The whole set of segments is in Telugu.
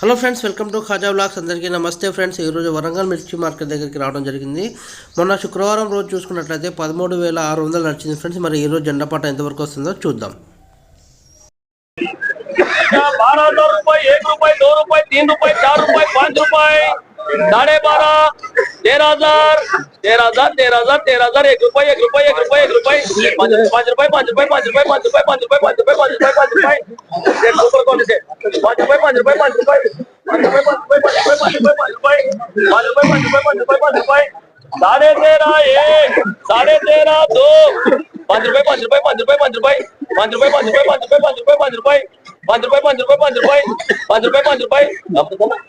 hello friends welcome to Khaja vlogs అందరికీ నమస్తే ఫ్రెండ్స్ ఈరోజు వరంగల్ మిర్చి మార్కెట్ దగ్గరికి రావడం జరిగింది మొన్న శుక్రవారం రోజు చూసుకున్నట్లయితే పదమూడు వేల ఆరు వందలు నడిచింది ఫ్రెండ్స్ మరి ఈరోజు జెండాపాట ఎంతవరకు వస్తుందో చూద్దాం बारह सौ रुपए एक रुपए दो रुपए तीन रुपए चार रुपए पाँच रुपए साढ़े बारह तेरह हजार तेरह हज़ार तेरह हज़ार तेरह हज़ार एक रुपए एक रुपए एक रुपए एक रुपए पाँच पाँच रुपए पाँच रुपए पाँच रुपए पाँच रुपए पाँच रुपए पाँच रुपए पाँच रुपए पाँच रुपए कौन से पाँच रुपए पाँच रुपए पाँच रुपए पाँच रुपए पाँच रुपए पाँच रुपए पाँच रुपए पाँच रुपए पाँच रुपए पाँच रुपए पाँच रुपए पाँच रुपए साढ़े तेरह एक साढ़े तेरह दो पाँच रुपए पाँच रुपए पाँच रुपए पाँच रुपए पाँच रुपए पाँच रुपए पाँच रुपए पाँच रुपए पाँच रुपए पाँच रुपए पाँच रुपए पाँच रुपए पाँच रुपए पाँच रुपए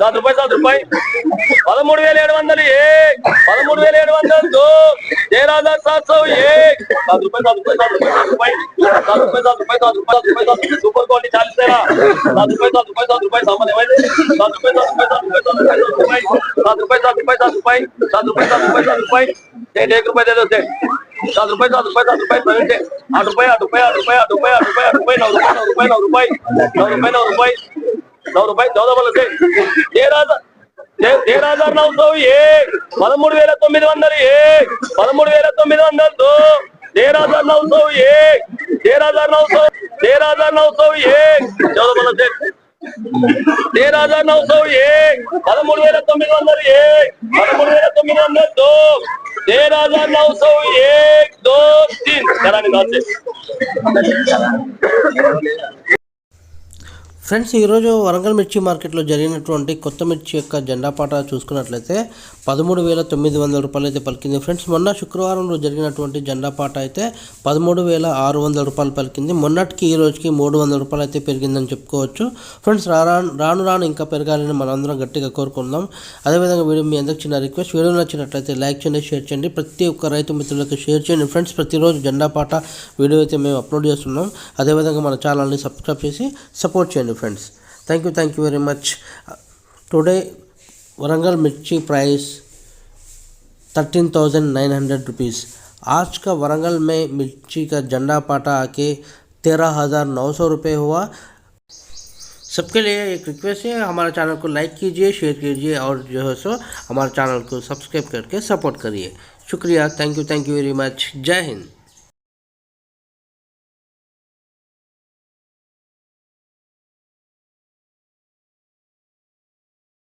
सात रुपए పదమూడు వేల ఏడు వందలు ఏక్ పదమూడు వేల ఏడు వందలు దో तेरह हजार सात सौ एक सात रुपए सात रुपए सात रुपए सात रुपए सात रुपए सात रुपए सात रुपए सात रुपए सात रुपए सुपर क्वालिटी चालीस तेरह सात रुपए सात रुपए सात रुपए सामान है सात रुपए सात रुपए सात रुपए सात रुपए सात रुपए सात रुपए सात रुपए सात रुपए सात रुपए सात रुपए सेठ एक रुपए दे दो सेठ सात रुपए सात रुपए सात रुपए प्रवीण सेठ आठ रुपए आठ रुपए आठ रुपए आठ रुपए आठ रुपए आठ रुपए नौ रुपए नौ रुपए नौ रुपए नौ रुपए नौ रुपए నవ్వు రూపాయి चौदह వందల జయరాజా తేరాజార్ నౌసౌ ఏ పదమూడు వేల తొమ్మిది వందలు ఏ? పదమూడు వేల తొమ్మిది వందలతో తేరాజార్ నౌసౌ ఏ? తేరాజార్ నౌసౌ తేరాజార్ నౌసౌ ఏ? చౌదహ వందల तेरह हजार नौ सौ एक पदमूड़ वेल तुम एक पदमूड़ वेल तुम दो हजार नौ सौ एक दो तीन चला ఫ్రెండ్స్ ఈరోజు వరంగల్ మిర్చి మార్కెట్లో జరిగినటువంటి కొత్త మిర్చి యొక్క జెండాపాట చూసుకున్నట్లయితే పదమూడు వేల తొమ్మిది వందల రూపాయలు అయితే పలికింది. ఫ్రెండ్స్ మొన్న శుక్రవారం రోజు జరిగినటువంటి జెండాపాట అయితే పదమూడు వేల ఆరు వందల రూపాయలు పలికింది. మొన్నటికి ఈ రోజుకి మూడు వందల రూపాయలు అయితే పెరిగిందని చెప్పుకోవచ్చు. ఫ్రెండ్స్ రా రాను రాను రాను ఇంకా పెరగాలని మనందరం గట్టిగా కోరుకుందాం అదేవిధంగా వీడియో మీ అందరికి చిన్న రిక్వెస్ట్ వీడియో నచ్చినట్లయితే లైక్ చేయండి షేర్ చేయండి. ప్రతి ఒక్క రైతు మిత్రులకు షేర్ చేయండి. ఫ్రెండ్స్ ప్రతిరోజు జెండాపాట వీడియో అయితే మేము అప్లోడ్ చేస్తున్నాం. అదేవిధంగా మన ఛానల్ని సబ్స్క్రైబ్ చేసి సపోర్ట్ చేయండి. you friends. Thank you thank you very much. मिर्ची today, warangal mirchi price 13900 rupees. आज का वरंगल में मिर्ची का झंडा पाटा आके तेरह हज़ार नौ सौ रुपये हुआ। सबके लिए एक रिक्वेस्ट है, हमारे चैनल को लाइक कीजिए शेयर कीजिए और जो है सो, हमारे चैनल को सब्सक्राइब करके सपोर्ट करिए। शुक्रिया thank you thank you very much जय हिंद।